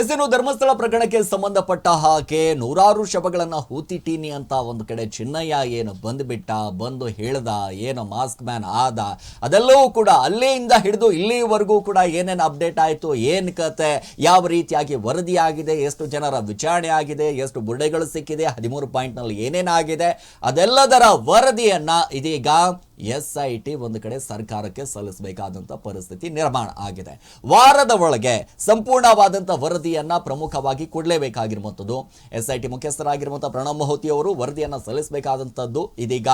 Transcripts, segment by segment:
S ಏನು ಧರ್ಮಸ್ಥಳ ಪ್ರಕರಣಕ್ಕೆ ಸಂಬಂಧಪಟ್ಟ ಹಾಗೆ ನೂರಾರು ಶವಗಳನ್ನ ಹೂತಿಟ್ಟೀನಿ ಅಂತ ಒಂದು ಕಡೆ ಚಿನ್ನಯ್ಯ ಏನು ಬಂದುಬಿಟ್ಟ, ಬಂದು ಹೇಳ್ದ, ಏನು ಮಾಸ್ಕ್ ಮ್ಯಾನ್ ಆದ, ಅದೆಲ್ಲವೂ ಕೂಡ ಅಲ್ಲಿಯಿಂದ ಹಿಡಿದು ಇಲ್ಲಿವರೆಗೂ ಕೂಡ ಏನೇನು ಅಪ್ಡೇಟ್ ಆಯಿತು, ಏನು ಕತೆ, ಯಾವ ರೀತಿಯಾಗಿ ವರದಿ ಆಗಿದೆ, ಎಷ್ಟು ಜನರ ವಿಚಾರಣೆ ಆಗಿದೆ, ಎಷ್ಟು ಬುಡೆಗಳು ಸಿಕ್ಕಿದೆ, ಹದಿಮೂರು ಪಾಯಿಂಟ್ನಲ್ಲಿ ಏನೇನಾಗಿದೆ, ಅದೆಲ್ಲದರ ವರದಿಯನ್ನು ಇದೀಗ ಎಸ್ ಐ ಟಿ ಒಂದು ಕಡೆ ಸರ್ಕಾರಕ್ಕೆ ಸಲ್ಲಿಸಬೇಕಾದಂಥ ಪರಿಸ್ಥಿತಿ ನಿರ್ಮಾಣ ಆಗಿದೆ. ವಾರದ ಒಳಗೆ ಸಂಪೂರ್ಣವಾದಂಥ ವರದಿಯನ್ನು ಪ್ರಮುಖವಾಗಿ ಕೊಡಲೇಬೇಕಾಗಿರುವಂಥದ್ದು ಎಸ್ ಐ ಟಿ ಮುಖ್ಯಸ್ಥರಾಗಿರುವಂಥ ಪ್ರಣಬ್ ಮಹೋತಿ ಅವರು ವರದಿಯನ್ನು ಸಲ್ಲಿಸಬೇಕಾದಂಥದ್ದು ಇದೀಗ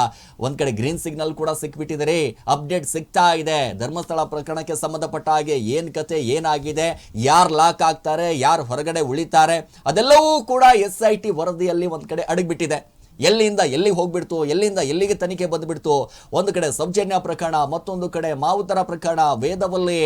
ಒಂದು ಕಡೆ ಗ್ರೀನ್ ಸಿಗ್ನಲ್ ಕೂಡ ಸಿಕ್ಬಿಟ್ಟಿದೆ. ಅಪ್ಡೇಟ್ ಸಿಗ್ತಾ ಇದೆ. ಧರ್ಮಸ್ಥಳ ಪ್ರಕರಣಕ್ಕೆ ಸಂಬಂಧಪಟ್ಟ ಹಾಗೆ ಏನು ಕತೆ, ಏನಾಗಿದೆ, ಯಾರು ಲಾಕ್ ಆಗ್ತಾರೆ, ಯಾರು ಹೊರಗಡೆ ಉಳಿತಾರೆ, ಅದೆಲ್ಲವೂ ಕೂಡ ಎಸ್ ಐ ಟಿ ವರದಿಯಲ್ಲಿ ಒಂದು ಕಡೆ ಅಡಗ್ಬಿಟ್ಟಿದೆ. ಎಲ್ಲಿಂದ ಎಲ್ಲಿಗೆ ಹೋಗ್ಬಿಡ್ತು, ಎಲ್ಲಿಂದ ಎಲ್ಲಿಗೆ ತನಿಖೆ ಬಂದ್ಬಿಡ್ತು, ಒಂದು ಕಡೆ ಸೌಜನ್ಯ ಪ್ರಕರಣ, ಮತ್ತೊಂದು ಕಡೆ ಮಾವುತರ ಪ್ರಕರಣ, ವೇದವಲ್ಲಿ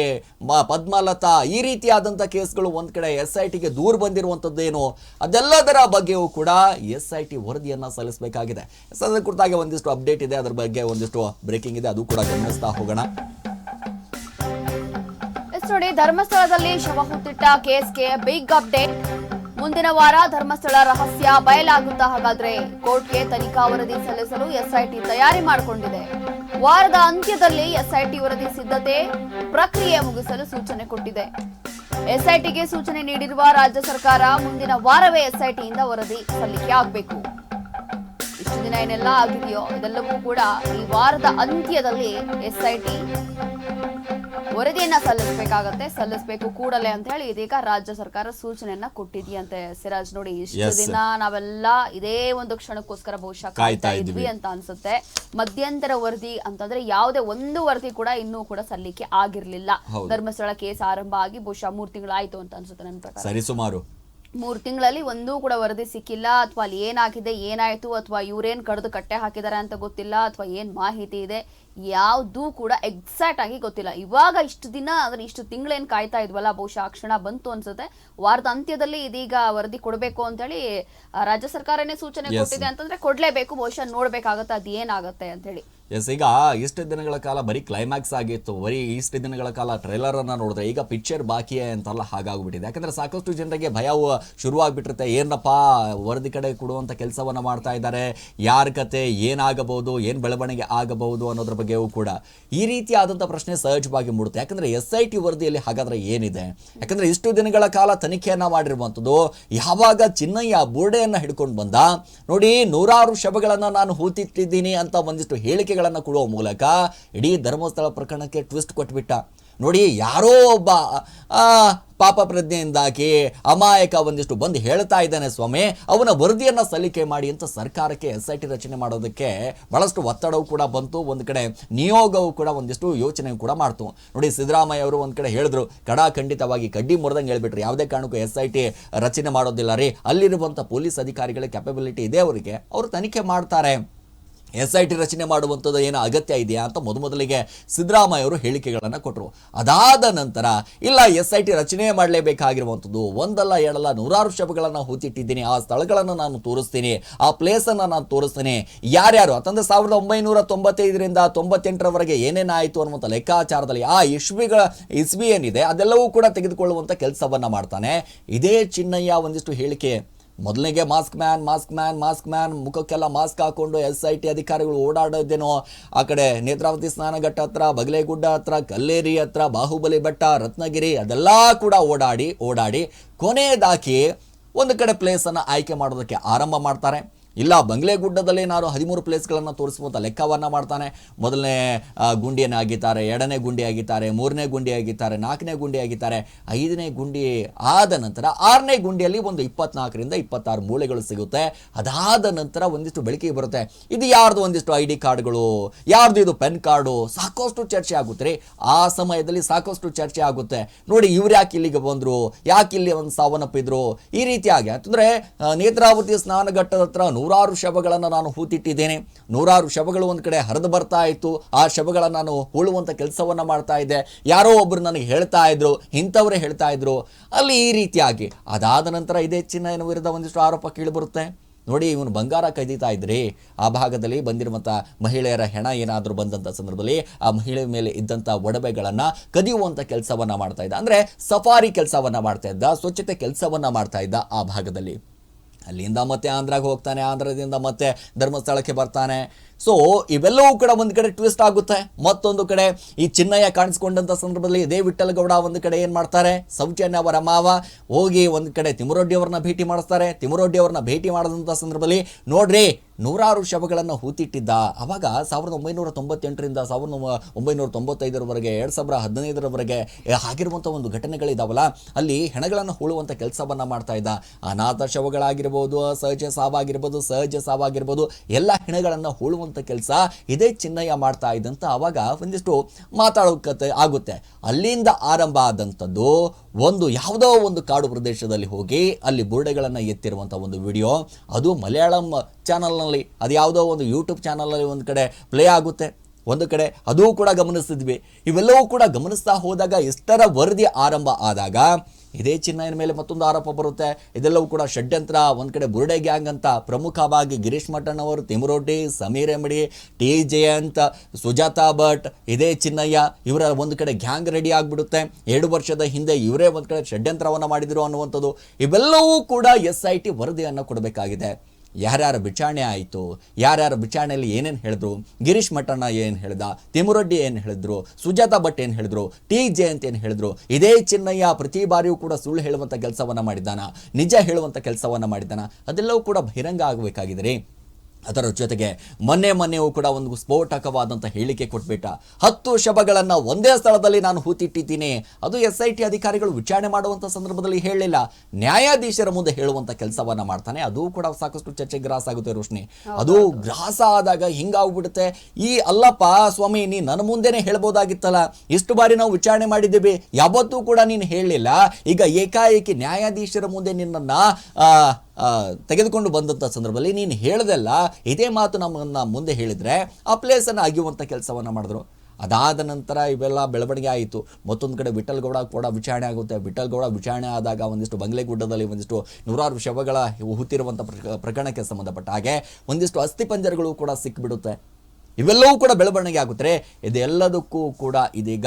ಪದ್ಮಲತಾ, ಈ ರೀತಿಯಾದಂಥ ಕೇಸ್ಗಳು ಒಂದು ಕಡೆ ಎಸ್ ಐ ಟಿಗೆ ದೂರ ಬಂದಿರುವಂಥದ್ದೇನು, ಅದೆಲ್ಲದರ ಬಗ್ಗೆಯೂ ಕೂಡ ಎಸ್ ಐ ಟಿ ವರದಿಯನ್ನು ಸಲ್ಲಿಸಬೇಕಾಗಿದೆ. ಅದರ ಕುರಿತಾಗಿ ಒಂದಿಷ್ಟು ಅಪ್ಡೇಟ್ ಇದೆ, ಅದರ ಬಗ್ಗೆ ಒಂದಿಷ್ಟು ಬ್ರೇಕಿಂಗ್ ಇದೆ, ಅದು ಕೂಡ ಗಮನಿಸ್ತಾ ಹೋಗೋಣ. ನೋಡಿ, ಧರ್ಮಸ್ಥಳದಲ್ಲಿ ಶವ ಹುಟ್ಟಿಟ್ಟ ಕೇಸ್ಗೆ ಬಿಗ್ ಅಪ್ಡೇಟ್. ಮುಂದಿನ ವಾರ ಧರ್ಮಸ್ಥಳ ರಹಸ್ಯ ಬಯಲಾಗುತ್ತಾ ಹಾಗಾದ್ರೆ ಕೋರ್ಟ್ಗೆ ತನಿಖಾ ವರದಿ ಸಲ್ಲಿಸಲು ಎಸ್ಐಟಿ ತಯಾರಿ ಮಾಡಿಕೊಂಡಿದೆ. ವಾರದ ಅಂತ್ಯದಲ್ಲಿ ಎಸ್ಐಟಿ ವರದಿ ಸಿದ್ಧತೆ ಪ್ರಕ್ರಿಯೆ ಮುಗಿಸಲು ಸೂಚನೆ ಕೊಟ್ಟಿದೆ. ಎಸ್ಐಟಿಗೆ ಸೂಚನೆ ನೀಡಿರುವ ರಾಜ್ಯ ಸರ್ಕಾರ ಮುಂದಿನ ವಾರವೇ ಎಸ್ಐಟಿಯಿಂದ ವರದಿ ಸಲ್ಲಿಕೆ ಆಗಬೇಕು. ಇಷ್ಟು ದಿನ ಏನೆಲ್ಲ ಆಗಿದೆಯೋ ಇದೆಲ್ಲವೂ ಕೂಡ ಈ ವಾರದ ಅಂತ್ಯದಲ್ಲಿ ಎಸ್ಐಟಿ ವರದಿಯನ್ನ ಸಲ್ಲಿಸಬೇಕಾಗತ್ತೆ ಸಲ್ಲಿಸಬೇಕು ಕೂಡಲೇ ಅಂತ ಹೇಳಿ ಇದೀಗ ರಾಜ್ಯ ಸರ್ಕಾರ ಸೂಚನೆಯನ್ನ ಕೊಟ್ಟಿದೆಯಂತೆ ಸಿರಾಜ್. ನೋಡಿ ಇಷ್ಟು ದಿನ ನಾವೆಲ್ಲ ಇದೇ ಒಂದು ಕ್ಷಣಕ್ಕೋಸ್ಕರ ಬಹುಶಃ ಕಾಯ್ತಾ ಇದ್ವಿ. ಅಂತ ಅನ್ಸುತ್ತೆ. ಮಧ್ಯಂತರ ವರದಿ ಅಂತಂದ್ರೆ ಯಾವುದೇ ಒಂದು ವರದಿ ಕೂಡ ಇನ್ನೂ ಕೂಡ ಸಲ್ಲಿಕೆ ಆಗಿರ್ಲಿಲ್ಲ. ಧರ್ಮಸ್ಥಳ ಕೇಸ್ ಆರಂಭ ಆಗಿ ಬಹುಶಃ ಮೂರ್ ತಿಂಗಳಾಯ್ತು ಅಂತ ಅನ್ಸುತ್ತೆ ನನ್ನ ಪ್ರಕಾರ. ಸರಿ ಸುಮಾರು. ಮೂರ್ ತಿಂಗಳಲ್ಲಿ ಒಂದೂ ಕೂಡ ವರದಿ ಸಿಕ್ಕಿಲ್ಲ. ಅಥವಾ ಅಲ್ಲಿ ಏನಾಗಿದೆ ಏನಾಯಿತು ಅಥವಾ ಇವರೇನು ಕಡ್ದು ಕಟ್ಟೆ ಹಾಕಿದ್ದಾರೆ ಅಂತ ಗೊತ್ತಿಲ್ಲ ಅಥವಾ ಏನು ಮಾಹಿತಿ ಇದೆ ಯಾವುದೂ ಕೂಡ ಎಕ್ಸಾಕ್ಟ್ ಆಗಿ ಗೊತ್ತಿಲ್ಲ. ಇವಾಗ ಇಷ್ಟು ದಿನ ಅಂದರೆ ಇಷ್ಟು ತಿಂಗಳೇನು ಕಾಯ್ತಾ ಇದ್ವಲ್ಲ ಬಹುಶಃ ಆ ಕ್ಷಣ ಬಂತು ಅನ್ಸುತ್ತೆ. ವಾರದ ಅಂತ್ಯದಲ್ಲಿ ಇದೀಗ ವರದಿ ಕೊಡಬೇಕು ಅಂತೇಳಿ ಹೇಳಿ ರಾಜ್ಯ ಸರ್ಕಾರನೇ ಸೂಚನೆ ಕೊಟ್ಟಿದೆ ಅಂತಂದ್ರೆ ಕೊಡ್ಲೇಬೇಕು ಬಹುಶಃ ನೋಡ್ಬೇಕಾಗತ್ತೆ ಅದು ಏನಾಗುತ್ತೆ ಅಂತ ಹೇಳಿ ಎಸ್, ಈಗ ಇಷ್ಟು ದಿನಗಳ ಕಾಲ ಬರೀ ಕ್ಲೈಮ್ಯಾಕ್ಸ್ ಆಗಿತ್ತು. ಬರೀ ಇಷ್ಟು ದಿನಗಳ ಕಾಲ ಟ್ರೈಲರ್ ಅನ್ನ ನೋಡಿದ್ರೆ ಈಗ ಪಿಕ್ಚರ್ ಬಾಕಿಯೇ ಅಂತಲ್ಲ ಹಾಗಾಗ್ಬಿಟ್ಟಿದೆ. ಯಾಕಂದ್ರೆ ಸಾಕಷ್ಟು ಜನರಿಗೆ ಭಯ ಶುರುವಾಗ್ಬಿಟ್ಟಿರುತ್ತೆ. ಏನಪ್ಪ ವರದಿ ಕಡೆ ಕೊಡುವಂತ ಕೆಲಸವನ್ನ ಮಾಡ್ತಾ ಇದ್ದಾರೆ. ಯಾರ ಕತೆ ಏನಾಗಬಹುದು ಏನ್ ಬೆಳವಣಿಗೆ ಆಗಬಹುದು ಅನ್ನೋದ್ರ ಬಗ್ಗೆಯೂ ಕೂಡ ಈ ರೀತಿಯಾದಂಥ ಪ್ರಶ್ನೆ ಸಹಜವಾಗಿ ಮೂಡುತ್ತೆ. ಯಾಕಂದ್ರೆ ಎಸ್ ಐ ಟಿ ವರದಿಯಲ್ಲಿ ಹಾಗಾದ್ರೆ ಏನಿದೆ? ಯಾಕಂದ್ರೆ ಇಷ್ಟು ದಿನಗಳ ಕಾಲ ತನಿಖೆಯನ್ನ ಮಾಡಿರುವಂಥದ್ದು ಯಾವಾಗ ಚಿನ್ನಯ್ಯ ಬೋರ್ಡೆಯನ್ನ ಹಿಡ್ಕೊಂಡು ಬಂದ? ನೋಡಿ ನೂರಾರು ಶಬಗಳನ್ನ ನಾನು ಹೂತಿಟ್ಟಿದ್ದೀನಿ ಅಂತ ಒಂದಿಷ್ಟು ಹೇಳಿಕೆಗಳನ್ನ ಕೊಡುವ ಮೂಲಕ ಇಡೀ ಧರ್ಮಸ್ಥಳ ಪ್ರಕರಣಕ್ಕೆ ಟ್ವಿಸ್ಟ್ ಕೊಟ್ಬಿಟ್ಟ. ನೋಡಿ, ಯಾರೋ ಒಬ್ಬ ಪಾಪ ಪ್ರಜ್ಞೆಯಿಂದಾಗಿ ಅಮಾಯಕ ಒಂದಿಷ್ಟು ಬಂದು ಹೇಳ್ತಾ ಇದ್ದಾನೆ ಸ್ವಾಮಿ, ಅವನ ವರದಿಯನ್ನು ಸಲ್ಲಿಕೆ ಮಾಡಿ ಅಂತ ಸರ್ಕಾರಕ್ಕೆ ಎಸ್ ಐ ಟಿ ರಚನೆ ಮಾಡೋದಕ್ಕೆ ಬಹಳಷ್ಟು ಒತ್ತಡವು ಕೂಡ ಬಂತು. ಒಂದು ಕಡೆ ನಿಯೋಗವು ಕೂಡ ಒಂದಿಷ್ಟು ಯೋಚನೆ ಕೂಡ ಮಾಡ್ತು. ನೋಡಿ, ಸಿದ್ದರಾಮಯ್ಯ ಅವರು ಒಂದು ಕಡೆ ಹೇಳಿದ್ರು ಕಡಾಖಂಡಿತವಾಗಿ ಕಡ್ಡಿ ಮುರಿದಂಗೆ ಹೇಳ್ಬಿಟ್ರು. ಯಾವುದೇ ಕಾರಣಕ್ಕೂ ಎಸ್ ಐ ಟಿ ರಚನೆ ಮಾಡೋದಿಲ್ಲ ರೀ. ಅಲ್ಲಿರುವಂಥ ಪೊಲೀಸ್ ಅಧಿಕಾರಿಗಳ ಕ್ಯಾಪಬಿಲಿಟಿ ಇದೆ ಅವರಿಗೆ. ಅವರು ತನಿಖೆ ಮಾಡ್ತಾರೆ. ಎಸ್ ಐ ಟಿ ರಚನೆ ಮಾಡುವಂಥದ್ದು ಏನು ಅಗತ್ಯ ಇದೆಯಾ ಅಂತ ಮೊದಮೊದಲಿಗೆ ಸಿದ್ದರಾಮಯ್ಯ ಅವರು ಹೇಳಿಕೆಗಳನ್ನು ಕೊಟ್ಟರು ಅದಾದ ನಂತರ, ಇಲ್ಲ, ಎಸ್ ಐ ಟಿ ರಚನೆ ಮಾಡಲೇಬೇಕಾಗಿರುವಂಥದ್ದು, ಒಂದಲ್ಲ, ಎರಡಲ್ಲ, ನೂರಾರು ಶಬ್ದಗಳನ್ನು ಹೂತಿಟ್ಟಿದ್ದೀನಿ, ಆ ಸ್ಥಳಗಳನ್ನು ನಾನು ತೋರಿಸ್ತೀನಿ, ಆ ಪ್ಲೇಸನ್ನು ನಾನು ತೋರಿಸ್ತೀನಿ. ಯಾರ್ಯಾರು? ಅಂತಂದರೆ ಸಾವಿರದ ಒಂಬೈನೂರ ತೊಂಬತ್ತೈದರಿಂದ ತೊಂಬತ್ತೆಂಟರವರೆಗೆ ಏನೇನಾಯಿತು ಅನ್ನುವಂಥ ಲೆಕ್ಕಾಚಾರದಲ್ಲಿ ಆ ಇಸ್ವಿಗಳ, ಇಸ್ವಿ ಏನಿದೆ ಅದೆಲ್ಲವೂ ಕೂಡ ತೆಗೆದುಕೊಳ್ಳುವಂಥ ಕೆಲಸವನ್ನು ಮಾಡ್ತಾನೆ. ಇದೇ ಚಿನ್ನಯ್ಯ ಒಂದಿಷ್ಟು ಹೇಳಿಕೆ. ಮೊದಲಿಗೆ mask man mask man mask man, ಮುಖಕ್ಕೆಲ್ಲ mask ಹಾಕೊಂಡು ಎಸ್ ಐ ಟಿ ಅಧಿಕಾರಿಗಳು ಓಡಾಡೋದೇನೋ. ಆ ಕಡೆ ನೇತ್ರಾವತಿ ಸ್ನಾನಘಟ್ಟ ಹತ್ರ, ಬಗಲೇಗುಡ್ಡ ಹತ್ರ, ಕಲ್ಲೇರಿ ಹತ್ರ, ಬಾಹುಬಲಿ ಬೆಟ್ಟ, ರತ್ನಗಿರಿ, ಅದೆಲ್ಲ ಕೂಡ ಓಡಾಡಿ ಓಡಾಡಿ ಕೊನೆಯದಾಕಿ ಒಂದು ಕಡೆ ಪ್ಲೇಸನ್ನು ಆಯ್ಕೆ ಮಾಡೋದಕ್ಕೆ ಆರಂಭ ಮಾಡ್ತಾರೆ. ಇಲ್ಲ ಬಂಗ್ಲೆಗುಡ್ಡದಲ್ಲಿ ನಾನು ಹದಿಮೂರು ಪ್ಲೇಸ್ಗಳನ್ನು ತೋರಿಸ್ಬೋದು? ಲೆಕ್ಕವನ್ನು ಮಾಡ್ತಾನೆ. ಮೊದಲನೇ ಗುಂಡಿಯನ್ನು ಆಗಿದ್ದಾರೆ ಎರಡನೇ ಗುಂಡಿ ಆಗಿದ್ದಾರೆ ಮೂರನೇ ಗುಂಡಿ ಆಗಿದ್ದಾರೆ ನಾಲ್ಕನೇ ಗುಂಡಿ ಆಗಿದ್ದಾರೆ ಐದನೇ ಗುಂಡಿ ಆದ ನಂತರ ಆರನೇ ಗುಂಡಿಯಲ್ಲಿ ಒಂದು ಇಪ್ಪತ್ನಾಲ್ಕರಿಂದ ಇಪ್ಪತ್ತಾರು ಮೂಳೆಗಳು ಸಿಗುತ್ತೆ. ಅದಾದ ನಂತರ ಒಂದಿಷ್ಟು ಬೆಳಕಿಗೆ ಬರುತ್ತೆ. ಇದು ಯಾರ್ದು ಒಂದಿಷ್ಟು ಐ ಡಿ ಕಾರ್ಡ್ಗಳು? ಯಾರ್ದು ಇದು ಪೆನ್ ಕಾರ್ಡು? ಸಾಕಷ್ಟು ಚರ್ಚೆ ಆಗುತ್ತೆ ರೀ. ಆ ಸಮಯದಲ್ಲಿ ಸಾಕಷ್ಟು ಚರ್ಚೆ ಆಗುತ್ತೆ. ನೋಡಿ, ಇವ್ರು ಯಾಕೆ ಇಲ್ಲಿಗೆ ಬಂದ್ರು? ಯಾಕೆ ಇಲ್ಲಿ ಒಂದು ಸಾವನ್ನಪ್ಪಿದ್ರು? ಈ ರೀತಿಯಾಗಿ. ಅಂತಂದ್ರೆ ನೇತ್ರಾವತಿ ಸ್ನಾನಘಟ್ಟದ ಹತ್ರ ನೂರಾರು ಶವಗಳನ್ನು ನಾನು ಹೂತಿಟ್ಟಿದ್ದೇನೆ. ನೂರಾರು ಶವಗಳು ಒಂದು ಕಡೆ ಹರಿದು ಬರ್ತಾ ಇತ್ತು. ಆ ಶವಗಳನ್ನು ನಾನು ಹೂಳುವಂಥ ಕೆಲಸವನ್ನು ಮಾಡ್ತಾ ಇದ್ದೆ. ಯಾರೋ ಒಬ್ಬರು ನನಗೆ ಹೇಳ್ತಾ ಇದ್ರು, ಇಂಥವರೇ ಹೇಳ್ತಾ ಇದ್ರು. ಅಲ್ಲಿ ಈ ರೀತಿಯಾಗಿ, ಅದಾದ ನಂತರ ಇದೇ ಚಿನ್ನಯನ ವಿರುದ್ಧ ಒಂದಿಷ್ಟು ಆರೋಪ ಕೇಳಿಬರುತ್ತೆ ನೋಡಿ, ಇವನು ಬಂಗಾರ ಕದೀತಾ ಇದ್ರಿ. ಆ ಭಾಗದಲ್ಲಿ ಬಂದಿರುವಂಥ ಮಹಿಳೆಯರ ಹೆಣ ಏನಾದರೂ ಬಂದಂಥ ಸಂದರ್ಭದಲ್ಲಿ ಆ ಮಹಿಳೆ ಮೇಲೆ ಇದ್ದಂಥ ಒಡವೆಗಳನ್ನು ಕದಿಯುವಂಥ ಕೆಲಸವನ್ನು ಮಾಡ್ತಾ ಇದ್ದ. ಅಂದರೆ ಸಫಾರಿ ಕೆಲಸವನ್ನು ಮಾಡ್ತಾ ಇದ್ದ, ಸ್ವಚ್ಛತೆ ಕೆಲಸವನ್ನು ಮಾಡ್ತಾ ಇದ್ದ ಆ ಭಾಗದಲ್ಲಿ. ಅಲ್ಲಿಂದ ಮತ್ತೆ ಆಂಧ್ರಾಗೆ ಹೋಗ್ತಾನೆ, ಆಂಧ್ರದಿಂದ ಮತ್ತೆ ಧರ್ಮಸ್ಥಳಕ್ಕೆ ಬರ್ತಾನೆ. ಸೊ ಇವೆಲ್ಲವೂ ಕೂಡ ಒಂದು ಕಡೆ ಟ್ವಿಸ್ಟ್ ಆಗುತ್ತೆ. ಮತ್ತೊಂದು ಕಡೆ ಈ ಚಿನ್ನಯ್ಯ ಕಾಣಿಸ್ಕೊಂಡಂತ ಸಂದರ್ಭದಲ್ಲಿ ಇದೇ ವಿಠಲಗೌಡ ಒಂದು ಕಡೆ ಏನು ಮಾಡ್ತಾರೆ? ಸೌಜನ್ಯ ಅವರ ಮಾವ ಹೋಗಿ ಒಂದು ಕಡೆ ತಿಮ್ಮರೊಡ್ಡಿಯವ್ರನ್ನ ಭೇಟಿ ಮಾಡಿಸ್ತಾರೆ. ತಿಮ್ಮರೊಡ್ಡಿಯವ್ರನ್ನ ಭೇಟಿ ಮಾಡಿದಂಥ ಸಂದರ್ಭದಲ್ಲಿ ನೋಡ್ರಿ ನೂರಾರು ಶವಗಳನ್ನು ಹೂತಿಟ್ಟಿದ್ದ. ಅವಾಗ ಸಾವಿರದ ಒಂಬೈನೂರ ತೊಂಬತ್ತೆಂಟರಿಂದ ಸಾವಿರದ ಒಂಬ- ಒಂಬೈನೂರ ತೊಂಬತ್ತೈದರವರೆಗೆ, ಎರಡು ಸಾವಿರ ಹದಿನೈದರವರೆಗೆ ಆಗಿರುವಂಥ ಒಂದು ಘಟನೆಗಳಿದಾವಲ್ಲ, ಅಲ್ಲಿ ಹೆಣಗಳನ್ನು ಹೂಳುವಂಥ ಕೆಲಸವನ್ನು ಮಾಡ್ತಾ ಇದ್ದ. ಅನಾಥ ಶವಗಳಾಗಿರ್ಬೋದು ಸಹಜ ಸಾವಾಗಿರ್ಬೋದು ಸಹಜ ಸಾವಾಗಿರ್ಬೋದು, ಎಲ್ಲ ಹೆಣಗಳನ್ನು ಹೂಳುವಂಥ ಕೆಲಸ ಇದೇ ಚಿನ್ನಯ್ಯ ಮಾಡ್ತಾ ಇದ್ದಂತ ಆವಾಗ ಒಂದಿಷ್ಟು ಮಾತಾಡೋಕತೆ ಆಗುತ್ತೆ. ಅಲ್ಲಿಂದ ಆರಂಭ ಆದಂಥದ್ದು ಒಂದು ಯಾವುದೋ ಒಂದು ಕಾಡು ಪ್ರದೇಶದಲ್ಲಿ ಹೋಗಿ ಅಲ್ಲಿ ಬುರುಡೆಗಳನ್ನು ಎತ್ತಿರುವಂಥ ಒಂದು ವಿಡಿಯೋ. ಅದು ಮಲಯಾಳಂ ಚಾನಲ್ನಲ್ಲಿ, ಅದು ಯಾವುದೋ ಒಂದು ಯೂಟ್ಯೂಬ್ ಚಾನಲಲ್ಲಿ ಒಂದು ಕಡೆ ಪ್ಲೇ ಆಗುತ್ತೆ. ಒಂದು ಕಡೆ ಅದೂ ಕೂಡ ಗಮನಿಸ್ತಿದ್ವಿ. ಇವೆಲ್ಲವೂ ಕೂಡ ಗಮನಿಸ್ತಾ ಹೋದಾಗ ಇಷ್ಟರ ವರದಿ ಆರಂಭ ಆದಾಗ ಇದೇ ಚಿನ್ನಯನ ಮೇಲೆ ಮತ್ತೊಂದು ಆರೋಪ ಬರುತ್ತೆ. ಇದೆಲ್ಲವೂ ಕೂಡ ಷಡ್ಯಂತ್ರ. ಒಂದು ಕಡೆ ಬುರುಡೆ ಗ್ಯಾಂಗ್ ಅಂತ ಪ್ರಮುಖವಾಗಿ ಗಿರೀಶ್ ಮಠನ್ ಅವರು ತಿಮ್ರೊಡ್ಡಿ ಸಮೀರ್ ಎಮಡಿ ಟಿ ಜಯಂತ್, ಸುಜಾತಾ ಭಟ್, ಇದೇ ಚಿನ್ನಯ್ಯ ಇವರ ಒಂದು ಕಡೆ ಗ್ಯಾಂಗ್ ರೆಡಿ ಆಗಿಬಿಡುತ್ತೆ. ಎರಡು ವರ್ಷದ ಹಿಂದೆ ಇವರೇ ಒಂದು ಕಡೆ ಷಡ್ಯಂತ್ರವನ್ನು ಮಾಡಿದರು ಅನ್ನುವಂಥದ್ದು. ಇವೆಲ್ಲವೂ ಕೂಡ ಎಸ್ ಐ ಟಿ ವರದಿಯನ್ನು ಕೊಡಬೇಕಾಗಿದೆ. ಯಾರ್ಯಾರ ವಿಚಾರಣೆ ಆಯಿತು, ಯಾರ್ಯಾರ ವಿಚಾರಣೆಯಲ್ಲಿ ಏನೇನು ಹೇಳಿದ್ರು, ಗಿರೀಶ್ ಮಠಣ್ಣ ಏನು ಹೇಳ್ದ ತಿಮುರಡ್ಡಿ ಏನು ಹೇಳಿದ್ರು, ಸುಜಾತಾ ಭಟ್ ಏನು ಹೇಳಿದ್ರು, ಟಿ ಜಯಂತ್ ಏನು ಹೇಳಿದ್ರು, ಇದೇ ಚಿನ್ನಯ್ಯ ಪ್ರತಿ ಬಾರಿಯೂ ಕೂಡ ಸುಳ್ಳು ಹೇಳುವಂಥ ಕೆಲಸವನ್ನ ಮಾಡಿದ್ದಾನ, ನಿಜ ಹೇಳುವಂಥ ಕೆಲಸವನ್ನು ಮಾಡಿದ್ದಾನ, ಅದೆಲ್ಲವೂ ಕೂಡ ಬಹಿರಂಗ ಆಗಬೇಕಾಗಿದೆ ಅದರ ಜೊತೆಗೆ ಮೊನ್ನೆ ಮೊನ್ನೆಯೂ ಕೂಡ ಒಂದು ಸ್ಫೋಟಕವಾದಂಥ ಹೇಳಿಕೆ ಕೊಟ್ಬಿಟ್ಟ. ಹತ್ತು ಶಬಗಳನ್ನು ಒಂದೇ ಸ್ಥಳದಲ್ಲಿ ನಾನು ಹೂತಿಟ್ಟಿದ್ದೀನಿ. ಅದು ಎಸ್ ಐ ಟಿ ಅಧಿಕಾರಿಗಳು ವಿಚಾರಣೆ ಮಾಡುವಂಥ ಸಂದರ್ಭದಲ್ಲಿ ಹೇಳಲಿಲ್ಲ. ನ್ಯಾಯಾಧೀಶರ ಮುಂದೆ ಹೇಳುವಂಥ ಕೆಲಸವನ್ನು ಮಾಡ್ತಾನೆ. ಅದು ಕೂಡ ಸಾಕಷ್ಟು ಚರ್ಚೆ ಗ್ರಾಸ್ ಆಗುತ್ತೆ ರೋಶ್ನಿ. ಅದು ಗ್ರಾಸ ಆದಾಗ ಹಿಂಗಾಗ್ಬಿಡುತ್ತೆ. ಈ ಅಲ್ಲಪ್ಪ ಸ್ವಾಮಿ ನೀ ನನ್ನ ಮುಂದೆನೇ ಹೇಳ್ಬೋದಾಗಿತ್ತಲ್ಲ. ಇಷ್ಟು ಬಾರಿ ನಾವು ವಿಚಾರಣೆ ಮಾಡಿದ್ದೀವಿ. ಯಾವತ್ತೂ ಕೂಡ ನೀನು ಹೇಳಲಿಲ್ಲ. ಈಗ ಏಕಾಏಕಿ ನ್ಯಾಯಾಧೀಶರ ಮುಂದೆ ನಿನ್ನನ್ನ ತೆಗೆದುಕೊಂಡು ಬಂದಂಥ ಸಂದರ್ಭದಲ್ಲಿ ನೀನು ಹೇಳ್ದೆಲ್ಲ ಇದೇ ಮಾತು ನಮ್ಮನ್ನು ಮುಂದೆ ಹೇಳಿದರೆ ಆ ಪ್ಲೇಸನ್ನು ಅಗಿಯುವಂಥ ಕೆಲಸವನ್ನು ಮಾಡಿದ್ರು. ಅದಾದ ನಂತರ ಇವೆಲ್ಲ ಬೆಳವಣಿಗೆ ಆಯಿತು. ಮತ್ತೊಂದು ಕಡೆ ವಿಠಲ್ಗೌಡ ಕೂಡ ವಿಚಾರಣೆ ಆಗುತ್ತೆ. ವಿಠಲ್ಗೌಡ ವಿಚಾರಣೆ ಆದಾಗ ಒಂದಿಷ್ಟು ಬಂಗ್ಲೆಗುಡ್ಡದಲ್ಲಿ ಒಂದಿಷ್ಟು ನೂರಾರು ಶವಗಳ ಹುತ್ತಿರುವಂಥ ಪ್ರಕರಣಕ್ಕೆ ಸಂಬಂಧಪಟ್ಟ ಹಾಗೆ ಒಂದಿಷ್ಟು ಅಸ್ಥಿಪಂಜರಗಳು ಕೂಡ ಸಿಕ್ಬಿಡುತ್ತೆ. ಇವೆಲ್ಲವೂ ಕೂಡ ಬೆಳವಣಿಗೆ ಆಗುತ್ತೆ. ಇದೆಲ್ಲದಕ್ಕೂ ಕೂಡ ಇದೀಗ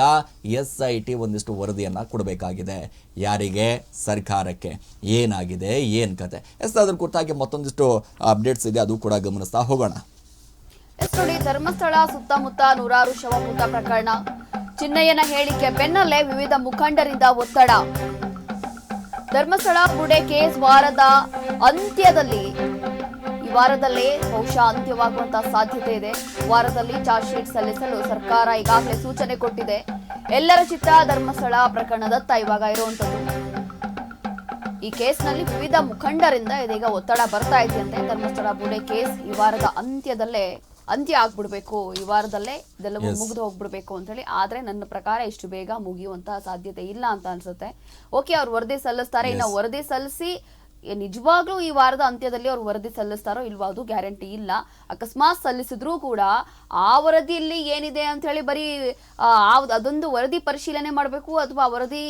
ಎಸ್ ಐ ಟಿ ಒಂದಿಷ್ಟು ವರದಿಯನ್ನು ಕೊಡಬೇಕಾಗಿದೆ. ಯಾರಿಗೆ? ಸರ್ಕಾರಕ್ಕೆ. ಏನಾಗಿದೆ? ಏನು ಕತೆ? ಎಸ್ ಅದ್ರ ಕುರಿತಾಗಿ ಮತ್ತೊಂದಿಷ್ಟು ಅಪ್ಡೇಟ್ಸ್ ಇದೆ, ಅದು ಕೂಡ ಗಮನಿಸ್ತಾ ಹೋಗೋಣ. ಧರ್ಮಸ್ಥಳ ಸುತ್ತಮುತ್ತ ನೂರಾರು ಶವಮೂತ ಪ್ರಕರಣ. ಚಿನ್ನಯ್ಯನ ಹೇಳಿಕೆ ಬೆನ್ನಲ್ಲೇ ವಿವಿಧ ಮುಖಂಡರಿಂದ ಒತ್ತಡ. ಧರ್ಮಸ್ಥಳ ಬುಡೆ ಕೇಸ್ ವಾರದ ಅಂತ್ಯದಲ್ಲಿ ಈ ವಾರದಲ್ಲೇ ಬಹುಶಃ ಅಂತ್ಯವಾಗುವಂತಹ ಸಾಧ್ಯತೆ ಇದೆ. ವಾರದಲ್ಲಿ ಚಾರ್ಜ್ ಶೀಟ್ ಸಲ್ಲಿಸಲು ಸರ್ಕಾರ ಈಗಾಗಲೇ ಸೂಚನೆ ಕೊಟ್ಟಿದೆ. ಎಲ್ಲರ ಚಿತ್ತ ಧರ್ಮಸ್ಥಳ ಪ್ರಕರಣದತ್ತ ಇವಾಗ ಇರುವಂತದ್ದು ಈ ಕೇಸ್ನಲ್ಲಿ ವಿವಿಧ ಮುಖಂಡರಿಂದ ಇದೀಗ ಒತ್ತಡ ಬರ್ತಾ ಅಂತ. ಧರ್ಮಸ್ಥಳ ಬುಡೆ ಕೇಸ್ ಈ ವಾರದ ಅಂತ್ಯದಲ್ಲೇ ಅಂತ್ಯ ಆಗ್ಬಿಡ್ಬೇಕು. ಈ ವಾರದಲ್ಲೇ ಇದೆಲ್ಲವೂ. ಮುಗಿದು ಹೋಗ್ಬಿಡ್ಬೇಕು ಅಂತ ಹೇಳಿ ಆದ್ರೆ ನನ್ನ ಪ್ರಕಾರ ಇಷ್ಟು ಬೇಗ ಮುಗಿಯುವಂತಹ ಸಾಧ್ಯತೆ ಇಲ್ಲ ಅಂತ ಅನ್ಸುತ್ತೆ. ಓಕೆ ಅವ್ರು ವರದಿ ಸಲ್ಲಿಸ್ತಾರೆ. ಇನ್ನು. ವರದಿ ಸಲ್ಲಿಸಿ ನಿಜವಾಗ್ಲೂ ಈ ವಾರದ ಅಂತ್ಯದಲ್ಲಿ ಅವರು ವರದಿ ಸಲ್ಲಿಸ್ತಾರೋ ಇಲ್ವೋ ಅದು ಗ್ಯಾರಂಟಿ ಇಲ್ಲ. ಅಕಸ್ಮಾತ್ ಸಲ್ಲಿಸಿದ್ರೂ ಕೂಡ ಆ ವರದಿಯಲ್ಲಿ ಏನಿದೆ ಅಂತ ಹೇಳಿ ಬರೀ ಅದೊಂದು ವರದಿ ಪರಿಶೀಲನೆ ಮಾಡಬೇಕು ಅಥವಾ ವರದಿ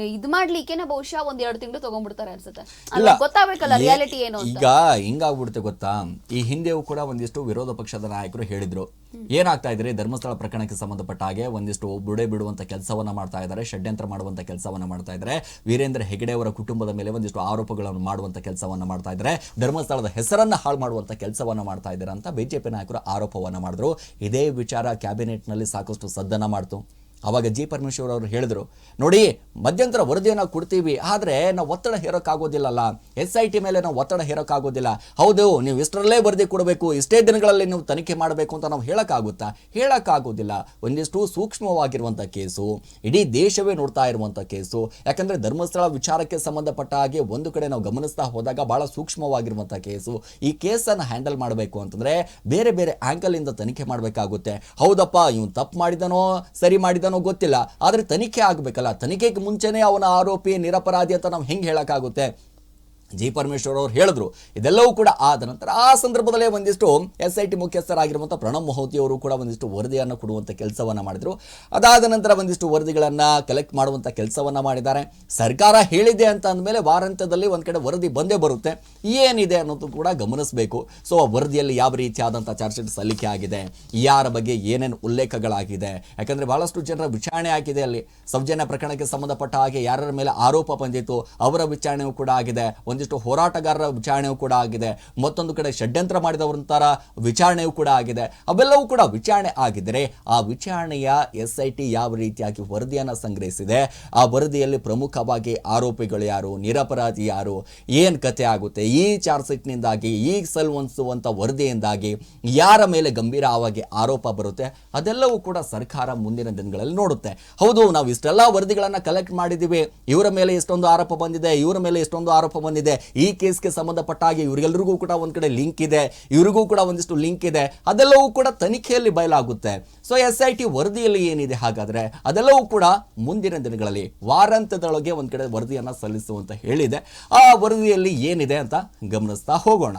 ಇದು ಮಾಡ್ಲಿಕ್ಕೆ ಬಹುಶಃ ಒಂದ್ ಎರಡು ತಿಂಗಳು ತಗೊಂಡ್ಬಿಡ್ತಾರೆ ಅನ್ಸುತ್ತೆ. ಅಲ್ಲ ಗೊತ್ತಾಗ್ಬೇಕಲ್ಲ ರಿಯಾಲಿಟಿ ಏನು ಈಗ ಹಿಂಗಾಗ್ಬಿಡುತ್ತೆ ಗೊತ್ತಾ? ಈ ಹಿಂದೆಯೂ ಕೂಡ ಒಂದಿಷ್ಟು ವಿರೋಧ ಪಕ್ಷದ ನಾಯಕರು ಹೇಳಿದ್ರು. ಏನಾಗ್ತಾ ಇದ್ರೆ? ಧರ್ಮಸ್ಥಳ ಪ್ರಕರಣಕ್ಕೆ ಸಂಬಂಧಪಟ್ಟ ಹಾಗೆ ಒಂದಿಷ್ಟು ಬುಡೆ ಬಿಡುವಂತ ಕೆಲಸವನ್ನ ಮಾಡ್ತಾ ಇದ್ದಾರೆ ಷಡ್ಯಂತ್ರ ಮಾಡುವಂತ ಕೆಲಸವನ್ನ ಮಾಡ್ತಾ ಇದ್ದಾರೆ. ವೀರೇಂದ್ರ ಹೆಗಡೆ ಅವರ ಕುಟುಂಬದ ಮೇಲೆ ಒಂದಿಷ್ಟು ಆರೋಪಗಳನ್ನು ಮಾಡುವಂತ ಕೆಲಸವನ್ನ ಮಾಡ್ತಾ ಇದ್ದಾರೆ. ಧರ್ಮಸ್ಥಳದ ಹೆಸರನ್ನ ಹಾಳು ಮಾಡುವಂತ ಕೆಲಸವನ್ನ ಮಾಡ್ತಾ ಇದ್ದಾರೆ ಅಂತ ಬಿಜೆಪಿ ನಾಯಕರು ಆರೋಪವನ್ನ ಮಾಡಿದ್ರು. ಇದೇ ವಿಚಾರ ಕ್ಯಾಬಿನೆಟ್ನಲ್ಲಿ ಸಾಕಷ್ಟು ಸದ್ದನ ಮಾಡ್ತು. ಅವಾಗ ಜಿ ಪರಮೇಶ್ವರ್ ಅವರು ಹೇಳಿದರು, ನೋಡಿ, ಮಧ್ಯಂತರ ವರದಿಯನ್ನು ಕೊಡ್ತೀವಿ, ಆದರೆ ನಾವು ಒತ್ತಡ ಹೇರೋಕ್ಕಾಗೋದಿಲ್ಲಲ್ಲ. ಎಸ್ ಐ ಟಿ ಮೇಲೆ ನಾವು ಒತ್ತಡ ಹೇರೋಕ್ಕಾಗೋದಿಲ್ಲ. ಹೌದು, ನೀವು ಇಷ್ಟರಲ್ಲೇ ವರದಿ ಕೊಡಬೇಕು, ಇಷ್ಟೇ ದಿನಗಳಲ್ಲಿ ನೀವು ತನಿಖೆ ಮಾಡಬೇಕು ಅಂತ ನಾವು ಹೇಳೋಕ್ಕಾಗುತ್ತಾ? ಹೇಳೋಕ್ಕಾಗೋದಿಲ್ಲ. ಒಂದಿಷ್ಟು ಸೂಕ್ಷ್ಮವಾಗಿರುವಂಥ ಕೇಸು, ಇಡೀ ದೇಶವೇ ನೋಡ್ತಾ ಇರುವಂಥ ಕೇಸು. ಯಾಕಂದರೆ ಧರ್ಮಸ್ಥಳ ವಿಚಾರಕ್ಕೆ ಸಂಬಂಧಪಟ್ಟ ಹಾಗೆ ಒಂದು ಕಡೆ ನಾವು ಗಮನಿಸ್ತಾ ಹೋದಾಗ ಭಾಳ ಸೂಕ್ಷ್ಮವಾಗಿರುವಂಥ ಕೇಸು. ಈ ಕೇಸನ್ನು ಹ್ಯಾಂಡಲ್ ಮಾಡಬೇಕು ಅಂತಂದರೆ ಬೇರೆ ಬೇರೆ ಆ್ಯಂಗಲಿಂದ ತನಿಖೆ ಮಾಡಬೇಕಾಗುತ್ತೆ. ಹೌದಪ್ಪ, ಇವನು ತಪ್ಪು ಮಾಡಿದನೋ, ಸರಿ ಮಾಡಿದನೋ ಗೊತ್ತಿಲ್ಲ. ಆದರೆ ತನಿಖೆ ಆಗಬೇಕಲ್ಲ. ತನಿಖೆಗೆ ಮುಂಚೆನೇ ಅವನ ಆರೋಪಿ ನಿರಪರಾಧಿ ಅಂತ ನಾವು ಹೆಂಗೆ ಹೇಳೋಕ್ಕಾಗುತ್ತೆ? ಜಿ ಪರಮೇಶ್ವರ್ ಅವರು ಹೇಳಿದ್ರು. ಇದೆಲ್ಲವೂ ಕೂಡ ಆದ ನಂತರ ಆ ಸಂದರ್ಭದಲ್ಲೇ ಒಂದಿಷ್ಟು ಎಸ್ ಐ ಟಿ ಮುಖ್ಯಸ್ಥರಾಗಿರುವಂಥ ಪ್ರಣಬ್ ಮಹೋತಿ ಅವರು ಕೂಡ ಒಂದಿಷ್ಟು ವರದಿಯನ್ನು ಕೊಡುವಂಥ ಕೆಲಸವನ್ನ ಮಾಡಿದ್ರು. ಅದಾದ ನಂತರ ಒಂದಿಷ್ಟು ವರದಿಗಳನ್ನು ಕಲೆಕ್ಟ್ ಮಾಡುವಂಥ ಕೆಲಸವನ್ನ ಮಾಡಿದ್ದಾರೆ. ಸರ್ಕಾರ ಹೇಳಿದೆ ಅಂತ ಅಂದಮೇಲೆ ವಾರಾಂತ್ಯದಲ್ಲಿ ಒಂದು ಕಡೆ ವರದಿ ಬಂದೇ ಬರುತ್ತೆ. ಏನಿದೆ ಅನ್ನೋದು ಕೂಡ ಗಮನಿಸಬೇಕು. ಸೊ ಆ ವರದಿಯಲ್ಲಿ ಯಾವ ರೀತಿಯಾದಂಥ ಚಾರ್ಜ್ ಶೀಟ್ ಸಲ್ಲಿಕೆ ಆಗಿದೆ, ಯಾರ ಬಗ್ಗೆ ಏನೇನು ಉಲ್ಲೇಖಗಳಾಗಿದೆ, ಯಾಕಂದರೆ ಬಹಳಷ್ಟು ಜನರ ವಿಚಾರಣೆ ಆಗಿದೆ ಅಲ್ಲಿ. ಸೌಜನ್ಯ ಪ್ರಕರಣಕ್ಕೆ ಸಂಬಂಧಪಟ್ಟ ಹಾಗೆ ಯಾರ ಮೇಲೆ ಆರೋಪ ಬಂದಿತ್ತು, ಅವರ ವಿಚಾರಣೆಯೂ ಕೂಡ ಆಗಿದೆ. ಒಂದಿಷ್ಟು ಹೋರಾಟಗಾರರ ವಿಚಾರಣೆಯೂ ಕೂಡ ಆಗಿದೆ. ಮತ್ತೊಂದು ಕಡೆ ಷಡ್ಯಂತ್ರ ಮಾಡಿದವರಂತರ ವಿಚಾರಣೆಯೂ ಕೂಡ ಆಗಿದೆ. ಅವೆಲ್ಲವೂ ಕೂಡ ವಿಚಾರಣೆ ಆಗಿದ್ದರೆ ಆ ವಿಚಾರಣೆಯ ಎಸ್ ಐ ಟಿ ಯಾವ ರೀತಿಯಾಗಿ ವರದಿಯನ್ನು ಸಂಗ್ರಹಿಸಿದೆ? ಆ ವರದಿಯಲ್ಲಿ ಪ್ರಮುಖವಾಗಿ ಆರೋಪಿಗಳು ಯಾರು? ನಿರಪರಾಧಿ ಯಾರು? ಏನು ಕತೆ ಆಗುತ್ತೆ? ಈ ಚಾರ್ಜ್ ಶೀಟ್ನಿಂದಾಗಿ ಈ ಹೊಂದಿಸುವಂಥ ವರದಿಯಿಂದಾಗಿ ಯಾರ ಮೇಲೆ ಗಂಭೀರವಾಗಿ ಆರೋಪ ಬರುತ್ತೆ? ಅದೆಲ್ಲವೂ ಕೂಡ ಸರ್ಕಾರ ಮುಂದಿನ ದಿನಗಳಲ್ಲಿ ನೋಡುತ್ತೆ. ಹೌದು, ನಾವು ಇಷ್ಟೆಲ್ಲ ವರದಿಗಳನ್ನು ಕಲೆಕ್ಟ್ ಮಾಡಿದ್ದೀವಿ ಇವರ ಮೇಲೆ ಎಷ್ಟೊಂದು ಆರೋಪ ಬಂದಿದೆ, ಇವರ ಮೇಲೆ ಎಷ್ಟೊಂದು ಆರೋಪ ಬಂದಿದೆ. ಈ ಕೇಸ್ಗೆ ಸಂಬಂಧಪಟ್ಟ ಹಾಗೆ ಇವರಿಗೆಲ್ಲರಿಗೂ ಕೂಡ ಒಂದು ಕಡೆ ಲಿಂಕ್ ಇದೆ. ಇವರಿಗೂ ಕೂಡ ಒಂದಿಷ್ಟು ಲಿಂಕ್ ಇದೆ. ಅದೆಲ್ಲವೂ ಕೂಡ ತನಿಖೆಯಲ್ಲಿ ಬಯಲಾಗುತ್ತೆ. ಸೊ ಎಸ್ ಐ ಟಿ ವರದಿಯಲ್ಲಿ ಏನಿದೆ ಹಾಗಾದ್ರೆ? ಅದೆಲ್ಲವೂ ಕೂಡ ಮುಂದಿನ ದಿನಗಳಲ್ಲಿ ವಾರಾಂತ್ಯದೊಳಗೆ ಒಂದು ಕಡೆ ವರದಿಯನ್ನು ಸಲ್ಲಿಸುವಂತ ಹೇಳಿದೆ. ಆ ವರದಿಯಲ್ಲಿ ಏನಿದೆ ಅಂತ ಗಮನಿಸ್ತಾ ಹೋಗೋಣ.